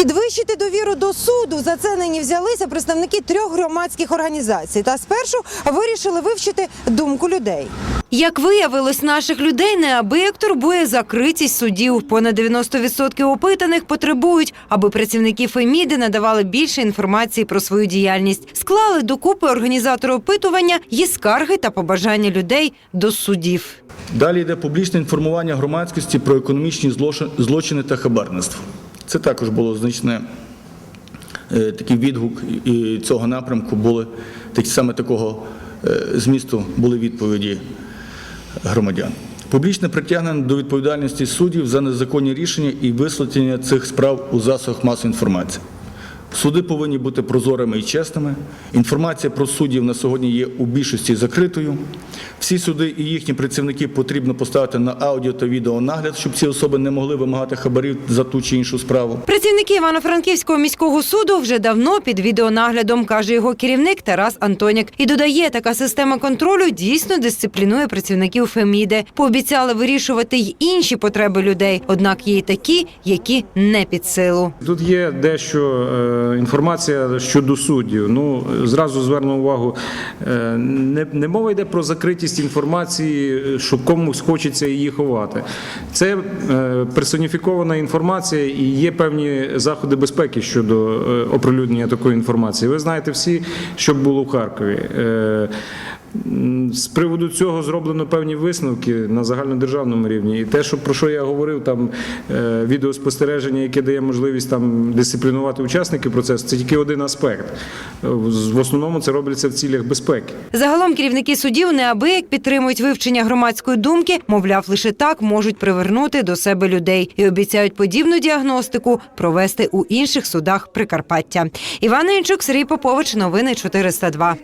Підвищити довіру до суду за це нині взялися представники трьох громадських організацій. Та спершу вирішили вивчити думку людей. Як виявилось, наших людей неабияк турбує закритість судів. Понад 90% опитаних потребують, аби працівники Феміди надавали більше інформації про свою діяльність. Склали докупи організатори опитування є скарги та побажання людей до судів. Далі йде публічне інформування громадськості про економічні злочини та хабарництво. Це також було значне е, такий відгук і цього напрямку були так саме такого е, змісту були відповіді громадян. Публічне притягнення до відповідальності суддів за незаконні рішення і висвітлення цих справ у засобах масової інформації. Суди повинні бути прозорими і чесними. Інформація про суддів на сьогодні є у більшості закритою. Всі суди і їхні працівники потрібно поставити на аудіо та відеонагляд, щоб ці особи не могли вимагати хабарів за ту чи іншу справу. Працівники Івано-Франківського міського суду вже давно під відеонаглядом, каже його керівник Тарас Антоняк. І додає, така система контролю дійсно дисциплінує працівників Феміди. Пообіцяли вирішувати й інші потреби людей, однак є й такі, які не під силу. Тут є дещо е, інформація щодо суддів. Ну зразу зверну увагу, е, не, не мова йде про закритість інформації, що комусь хочеться її ховати. Це е, персоніфікована інформація і є певні заходи безпеки щодо е, оприлюднення такої інформації. Ви знаєте всі, що було в Харкові. З приводу цього зроблено певні висновки на загальнодержавному рівні. І те, що про що я говорив, там е, відеоспостереження, яке дає можливість там дисциплінувати учасників процесу, це тільки один аспект. В основному це робиться в цілях безпеки. Загалом керівники судів неабияк підтримують вивчення громадської думки, мовляв, лише так можуть привернути до себе людей і обіцяють подібну діагностику провести у інших судах Прикарпаття. Іван Інчук, Сергій Попович, новини 402.